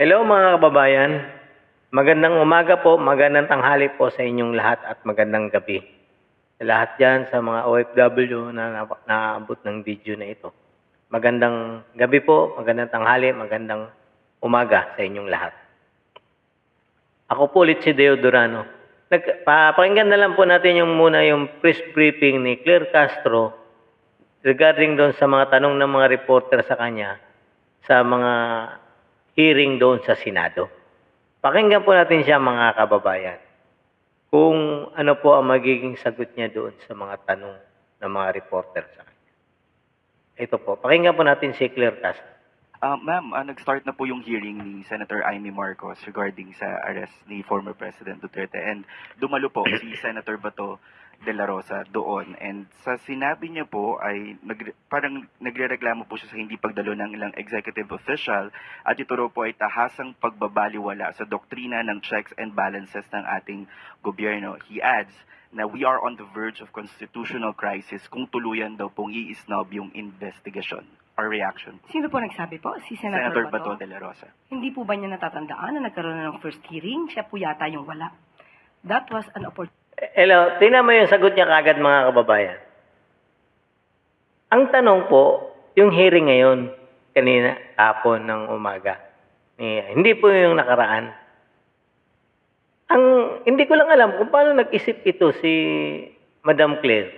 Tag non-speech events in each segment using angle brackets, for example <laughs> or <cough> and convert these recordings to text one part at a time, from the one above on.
Hello mga kababayan. Magandang umaga po, magandang tanghali po sa inyong lahat at magandang gabi. Sa lahat dyan, sa mga OFW na na- naabot ng video na ito. Magandang gabi po, magandang tanghali, magandang umaga sa inyong lahat. Ako po ulit si Deo Durano. Nag, papakinggan na lang po natin yung muna yung press briefing ni Claire Castro regarding doon sa mga tanong ng mga reporter sa kanya sa mga hearing doon sa Senado. Pakinggan po natin siya mga kababayan kung ano po ang magiging sagot niya doon sa mga tanong ng mga reporter sa kanya. Ito po, pakinggan po natin si Claire Castro. Ah, ma'am, ah, nag-start na po yung hearing ni Senator Amy Marcos regarding sa arrest ni former President Duterte and dumalo po si Senator Bato de la Rosa doon and sa sinabi niya po ay nag, parang nagrereklamo po siya sa hindi pagdalo ng ilang executive official at ito raw po ay tahasang pagbabaliwala sa doktrina ng checks and balances ng ating gobyerno. He adds na we are on the verge of constitutional crisis kung tuluyan daw pong i-snob yung investigation. Our reaction. Sino po nagsabi po? Si Senator, Senator Bato? Bato de la Rosa. Hindi po ba niya natatandaan na nagkaroon na ng first hearing? Siya po yata yung wala. That was an opportunity. Hello, tingnan mo yung sagot niya kagad mga kababayan. Ang tanong po, yung hearing ngayon, kanina, hapon ng umaga, ni, hindi po yung nakaraan. Ang, hindi ko lang alam kung paano nag-isip ito si Madam Claire.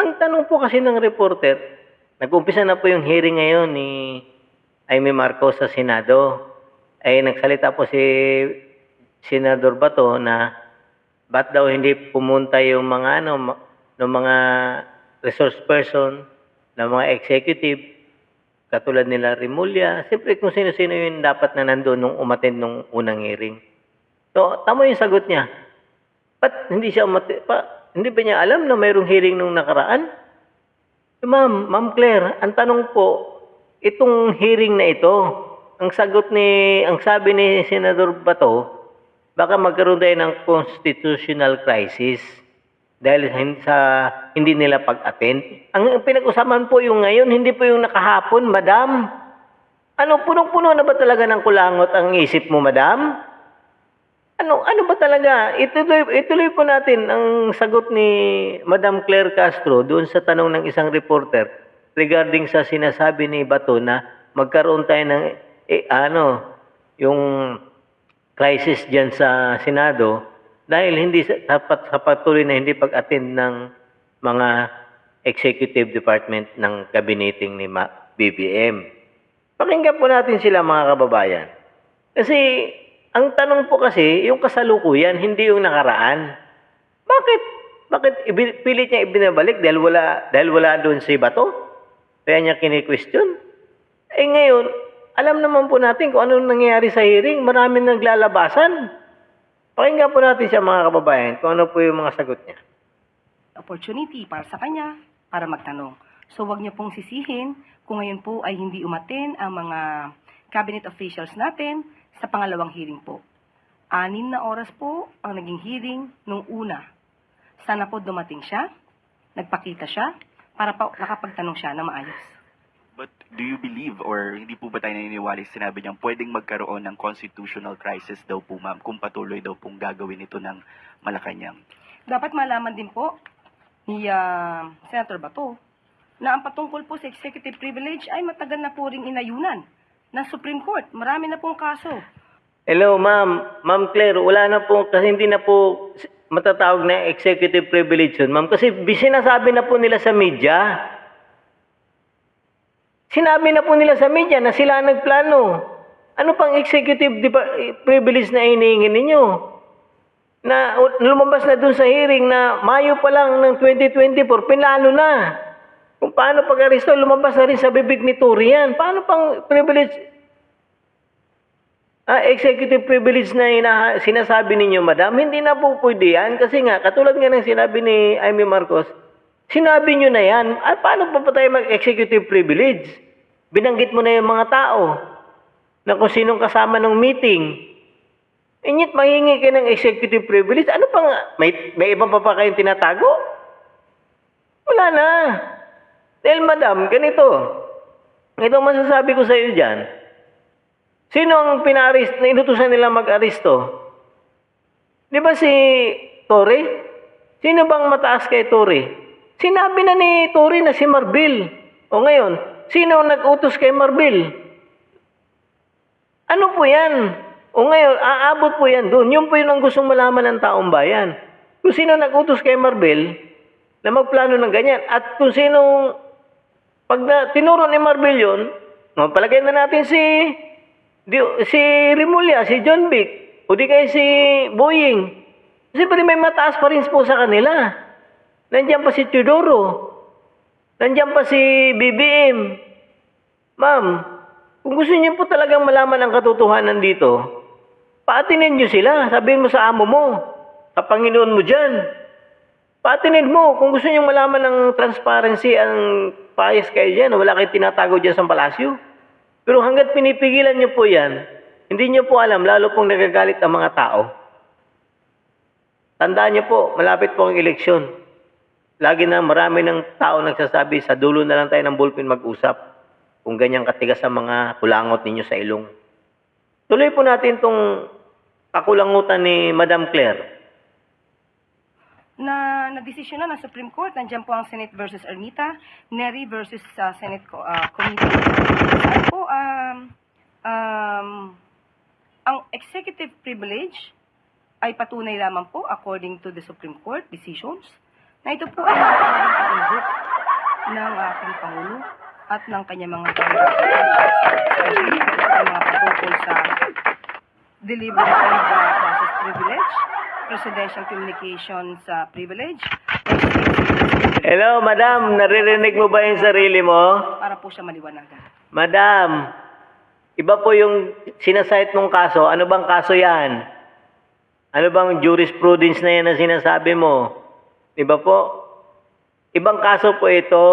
Ang tanong po kasi ng reporter, nag-umpisa na po yung hearing ngayon ni Amy Marcos sa Senado. Ay nagsalita po si Senador Bato na ba't daw hindi pumunta yung mga ano ng mga resource person, ng mga executive katulad nila Rimulya, siyempre kung sino-sino yung dapat na nandoon nung umattend nung unang hearing. So, tama yung sagot niya. Ba't hindi siya umati- pa, hindi ba niya alam na mayroong hearing nung nakaraan? Ma'am, Ma'am Claire, ang tanong po, itong hearing na ito, ang sagot ni, ang sabi ni Senador Bato, baka magkaroon tayo ng constitutional crisis dahil sa hindi nila pag-attend. Ang pinag-usapan po yung ngayon, hindi po yung nakahapon, madam. Ano, punong-puno na ba talaga ng kulangot ang isip mo, madam? Ano, ano ba talaga? Ituloy, ituloy po natin ang sagot ni Madam Claire Castro doon sa tanong ng isang reporter regarding sa sinasabi ni Bato na magkaroon tayo ng eh, ano, yung crisis diyan sa Senado dahil hindi sapat sa patuloy na hindi pag-attend ng mga executive department ng cabineting ni BBM. Pakinggan po natin sila mga kababayan. Kasi ang tanong po kasi, yung kasalukuyan, hindi yung nakaraan. Bakit? Bakit pilit niya ibinabalik dahil wala, dahil wala doon si Bato? Kaya niya kini-question? Eh ngayon, alam naman po natin kung ano nangyayari sa hearing. Maraming naglalabasan. Pakinggan po natin siya mga kababayan kung ano po yung mga sagot niya. opportunity para sa kanya para magtanong. So wag niyo pong sisihin kung ngayon po ay hindi umaten ang mga cabinet officials natin sa pangalawang hearing po. Anim na oras po ang naging hearing nung una. Sana po dumating siya, nagpakita siya, para pa nakapagtanong siya na maayos. But do you believe or hindi po ba tayo naniniwala sinabi niyang pwedeng magkaroon ng constitutional crisis daw po ma'am kung patuloy daw pong gagawin ito ng Malacanang? Dapat malaman din po ni ah, Senator Bato na ang patungkol po sa executive privilege ay matagal na po ring inayunan ng Supreme Court. Marami na pong kaso. Hello, ma'am. Ma'am Claire, wala na po, kasi hindi na po matatawag na executive privilege yun, ma'am. Kasi bi- sinasabi na po nila sa media. Sinabi na po nila sa media na sila ang nagplano. Ano pang executive diba- privilege na hinihingi ninyo? Na lumabas na dun sa hearing na Mayo pa lang ng 2024, pinlano na. Kung paano pag-aresto, lumabas na rin sa bibig ni Turian. Paano pang privilege Ah, executive privilege na ina- sinasabi ninyo, madam, hindi na po pwede yan. Kasi nga, katulad nga ng sinabi ni Amy Marcos, sinabi nyo na yan. Ah, paano pa pa tayo mag-executive privilege? Binanggit mo na yung mga tao na kung sinong kasama ng meeting. Inyit mahingi kayo ng executive privilege. Ano pang, may, may iba pa pa kayong tinatago? Wala na. Dahil madam, ganito. Ito ang masasabi ko sa iyo dyan. Sino ang pina-arrest, na inutusan nila mag-aresto? Di ba si Torre? Sino bang mataas kay Torre? Sinabi na ni Torre na si Marbil. O ngayon, sino ang nag-utos kay Marbil? Ano po yan? O ngayon, aabot po yan doon. Yun po yun ang gustong malaman ng taong bayan. Kung sino nag-utos kay Marbil na magplano ng ganyan. At kung sino, pag na, tinuro ni Marbil yun, mapalagay na natin si si Rimulya, si John Vic, o di kaya si Boying. Siyempre may mataas pa rin po sa kanila. Nandiyan pa si Teodoro. Nandiyan pa si BBM. Ma'am, kung gusto niyo po talagang malaman ang katotohanan dito, paatinin niyo sila. Sabihin mo sa amo mo, sa Panginoon mo dyan. Paatinin mo. Kung gusto niyo malaman ng transparency, ang payas kayo dyan, wala kayong tinatago dyan sa palasyo. Pero hanggat pinipigilan niyo po yan, hindi niyo po alam, lalo pong nagagalit ang mga tao. Tandaan niyo po, malapit po ang eleksyon. Lagi na marami ng tao nagsasabi, sa dulo na lang tayo ng bullpen mag-usap kung ganyang katigas ang mga kulangot ninyo sa ilong. Tuloy po natin tong kakulangutan ni Madam Claire. na na-desisyon na ng Supreme Court. Nandiyan po ang Senate versus Ermita, Neri versus sa Senate ah, Committee. Saan po, um, um, ang executive privilege ay patunay lamang po according to the Supreme Court decisions na ito po ay nakakalimutan ng ating Pangulo at ng kanyang mga especially ang mga patungkol sa deliberative uh, process privilege, presidential communications uh, privilege, Hello, Madam. Naririnig mo ba yung sarili mo? para po siya maliwanagan. Madam, iba po yung sinasite mong kaso. Ano bang kaso yan? Ano bang jurisprudence na yan na sinasabi mo? Iba po? Ibang kaso po ito.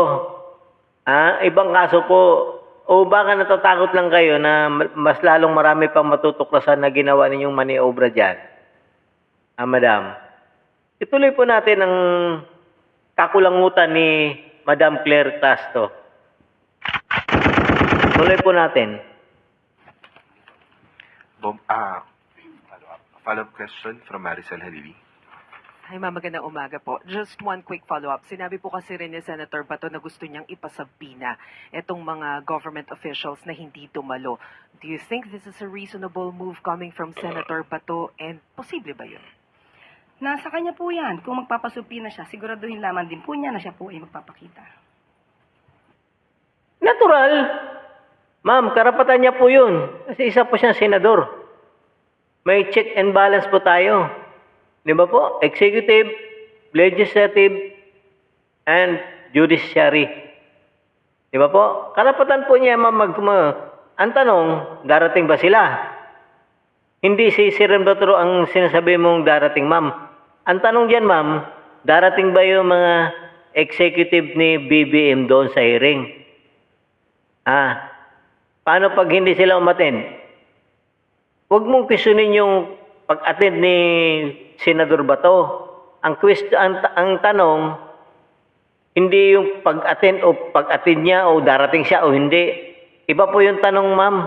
Ah, ibang kaso po. O baka natatakot lang kayo na ma- mas lalong marami pang matutuklasan na ginawa ninyong maniobra dyan? Ah, madam. Ituloy po natin ang kakulangutan ni Madam Claire Castro. Tuloy po natin. Bom, ah. Follow-up question from Maricel Halili. Hi, ma'am. Magandang umaga po. Just one quick follow-up. Sinabi po kasi rin ni Senator Bato na gusto niyang ipasabina itong mga government officials na hindi dumalo. Do you think this is a reasonable move coming from Senator Bato and posible ba yun? Nasa kanya po yan. Kung magpapasupi na siya, siguraduhin lamang din po niya na siya po ay magpapakita. Natural. Ma'am, karapatan niya po yun. Kasi isa po siyang senador. May check and balance po tayo. Di ba po? Executive, legislative, and judiciary. Di ba po? Karapatan po niya ma'am mag... ma- ang tanong, darating ba sila? Hindi si Siren Batro ang sinasabi mong darating, ma'am. Ang tanong diyan, ma'am, darating ba yung mga executive ni BBM doon sa hearing? Ah, paano pag hindi sila umaten? Huwag mong questionin yung pag-attend ni Senador Bato. Ang, quest- ang, ang tanong, hindi yung pag-attend o pag-attend niya o darating siya o hindi. Iba po yung tanong, ma'am.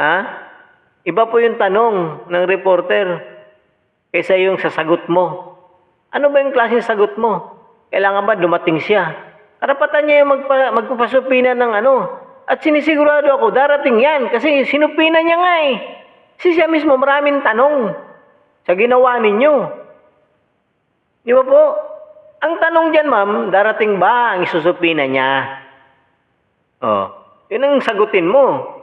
Ha? Iba po yung tanong ng reporter kaysa yung sasagot mo. Ano ba yung klaseng sagot mo? Kailangan ba dumating siya? Karapatan niya yung magpa, magpapasupina ng ano. At sinisigurado ako, darating yan. Kasi sinupina niya nga eh. Si siya mismo maraming tanong sa ginawa ninyo. Di ba po? Ang tanong dyan, ma'am, darating ba ang isusupina niya? Oh, yun ang sagutin mo.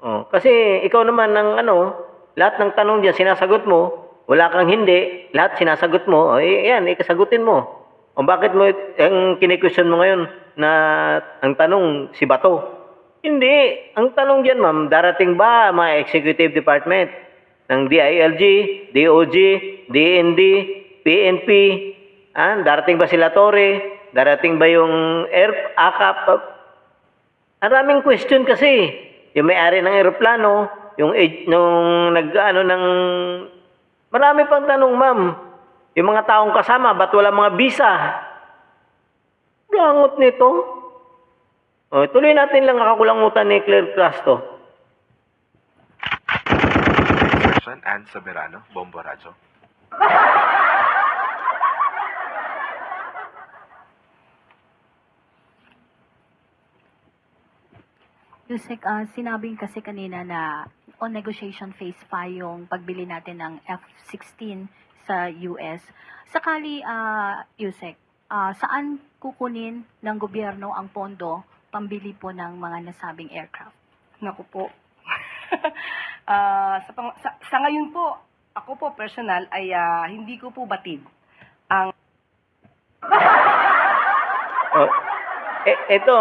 Oh, kasi ikaw naman ng ano, lahat ng tanong diyan sinasagot mo, wala kang hindi, lahat sinasagot mo, oh, yan, ikasagutin mo. O bakit mo ang kinikwestiyon mo ngayon na ang tanong si Bato? Hindi. Ang tanong diyan, ma'am, darating ba mga executive department ng DILG, DOG, DND, PNP, ah, darating ba sila Torre? Darating ba yung Air, AKAP, ang raming question kasi. Yung may-ari ng eroplano, yung nung nag-ano ng... Marami pang tanong, ma'am. Yung mga taong kasama, ba't wala mga visa? Langot nito. O, tuloy natin lang kakakulangutan ni Claire Crasto. Question, Ann Soberano, Bombo Radyo. Yusek, ah, sinabi kasi kanina na on negotiation phase pa yung pagbili natin ng F-16 sa US. Sakali, ah, Yusek, ah, saan kukunin ng gobyerno ang pondo pambili po ng mga nasabing aircraft? Naku po. <laughs> Ah, sa, pang- sa, sa ngayon po, ako po personal ay ah, hindi ko po batid ang <laughs> Oh, eh, ito,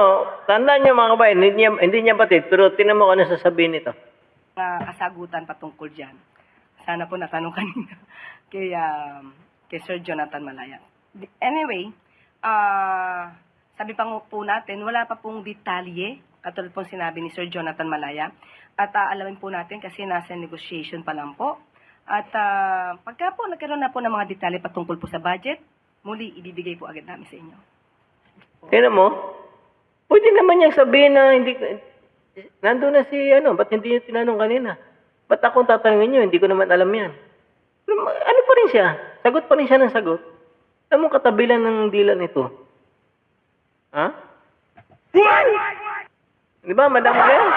tandaan niyo mga kabayan, hindi niya, hindi niya batid, pero tinan mo kung ano sasabihin nito. mga kasagutan patungkol dyan. Sana po natanong <laughs> kanina kay, um, kay Sir Jonathan Malaya. Anyway, ah sabi pa po natin, wala pa pong detalye, katulad pong sinabi ni Sir Jonathan Malaya. At ah, alamin po natin kasi nasa negotiation pa lang po. At ah, pagka po nagkaroon na po ng mga detalye patungkol po sa budget, muli ibibigay po agad namin sa inyo. Tinan mo, pwede naman niyang sabihin na hindi, nandun na si ano, ba't hindi niyo tinanong kanina? Ba't akong tatanungin niyo, hindi ko naman alam yan. Ano pa rin siya? Sagot pa rin siya ng sagot. Alam mo katabilan ng dila nito? Ha? Di ba, Madam Glenn?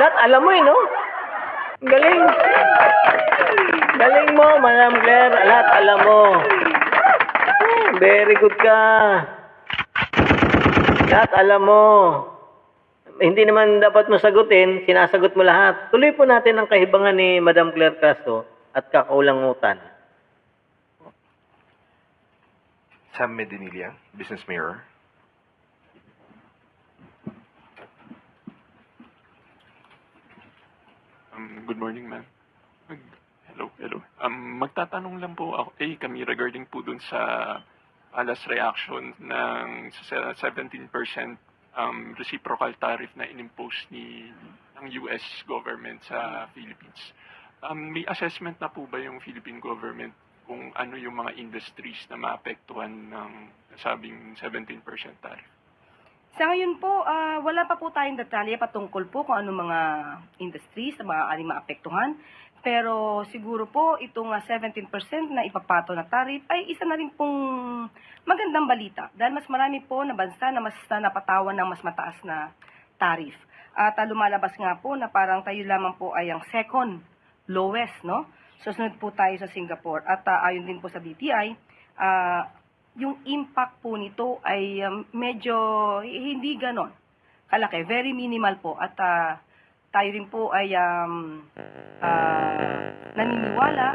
Lahat alam mo eh, no? Galing. Galing mo, Madam Claire. Lahat alam mo. Very good ka. Lahat alam mo. Hindi naman dapat mo sagutin, sinasagot mo lahat. Tuloy po natin ang kahibangan ni Madam Claire Castro at kakaulangutan. Sam Medinilla, Business Mirror. Um, good morning, ma'am. Mag- hello, hello. Um, magtatanong lang po ako, eh, kami regarding po dun sa alas reaction ng sa 17% um, reciprocal tariff na inimpose ni ng US government sa Philippines. Um, may assessment na po ba yung Philippine government kung ano yung mga industries na maapektuhan ng sabing 17% tariff? Sa ngayon po, ah, wala pa po tayong detalye patungkol po kung ano mga industries na maaaring maapektuhan. Pero siguro po, itong ah, 17% na ipapato na tariff ay isa na rin pong magandang balita. Dahil mas marami po na bansa na mas na napatawan ng mas mataas na tariff. At ah, lumalabas nga po na parang tayo lamang po ay ang second lowest, no? Susunod po tayo sa Singapore. At ah, ayon din po sa DTI, ah, yung impact po nito ay um, medyo hindi ganon kalaki. Very minimal po. At ah, tayo rin po ay um, ah, naniniwala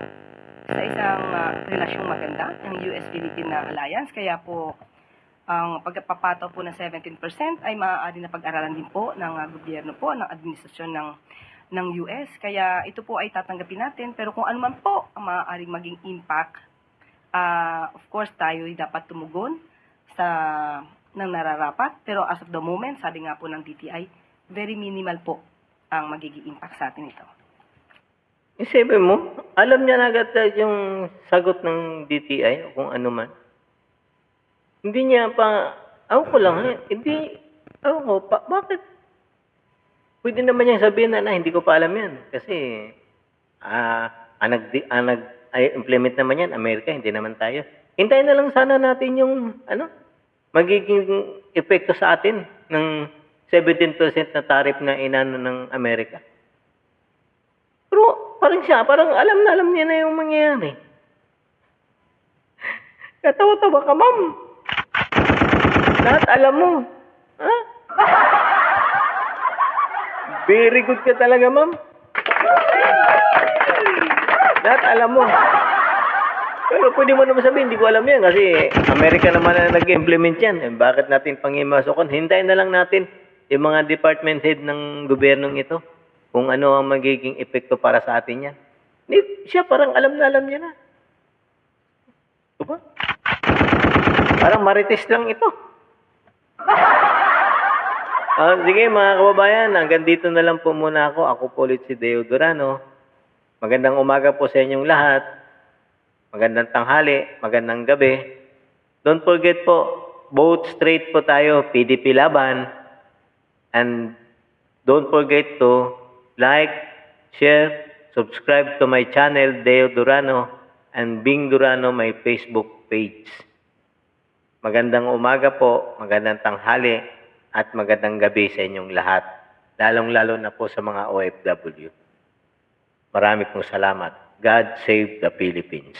sa isang ah, relasyong maganda ng US-Philippine alliance. Kaya po, ang pagpapataw po ng 17% ay maaari na pag-aralan din po ng ah, gobyerno po, ng administrasyon ng ng US. Kaya ito po ay tatanggapin natin. Pero kung ano man po ang maaaring maging impact Ah, of course, tayo ay dapat tumugon sa ng nararapat. Pero as of the moment, sabi nga po ng DTI, very minimal po ang magiging impact sa atin ito. Isipin mo, alam niya na agad uh, yung sagot ng DTI o kung ano man. Hindi niya pa, ako ko lang, eh, hindi, ako ko, pa, bakit? Pwede naman niyang sabihin na, na hindi ko pa alam yan. Kasi, ah, ang nag, ang nag, ay, implement naman yan, Amerika, hindi naman tayo. Hintayin na lang sana natin yung, ano, magiging epekto sa atin ng 17% na tariff na inano ng Amerika. Pero parang siya, parang alam na alam niya na yung mangyayari. <laughs> Katawa-tawa ka, ma'am. Lahat alam mo. Ha? Very good ka talaga, ma'am. Lahat alam mo. Pero pwede mo naman sabihin, hindi ko alam yan kasi Amerika naman na nag-implement yan. Eh, bakit natin pangimasokon? Hintayin na lang natin yung mga department head ng gobyernong ito kung ano ang magiging epekto para sa atin yan. Ni, siya parang alam na alam niya na. Diba? Parang marites lang ito. Ah, sige mga kababayan, hanggang dito na lang po muna ako. Ako po ulit si Deo Durano. Magandang umaga po sa inyong lahat. Magandang tanghali, magandang gabi. Don't forget po, vote straight po tayo, PDP laban. And don't forget to like, share, Subscribe to my channel, Deo Durano, and Bing Durano, my Facebook page. Magandang umaga po, magandang tanghali, at magandang gabi sa inyong lahat. Lalong-lalo na po sa mga OFW. Marami pong salamat. God save the Philippines.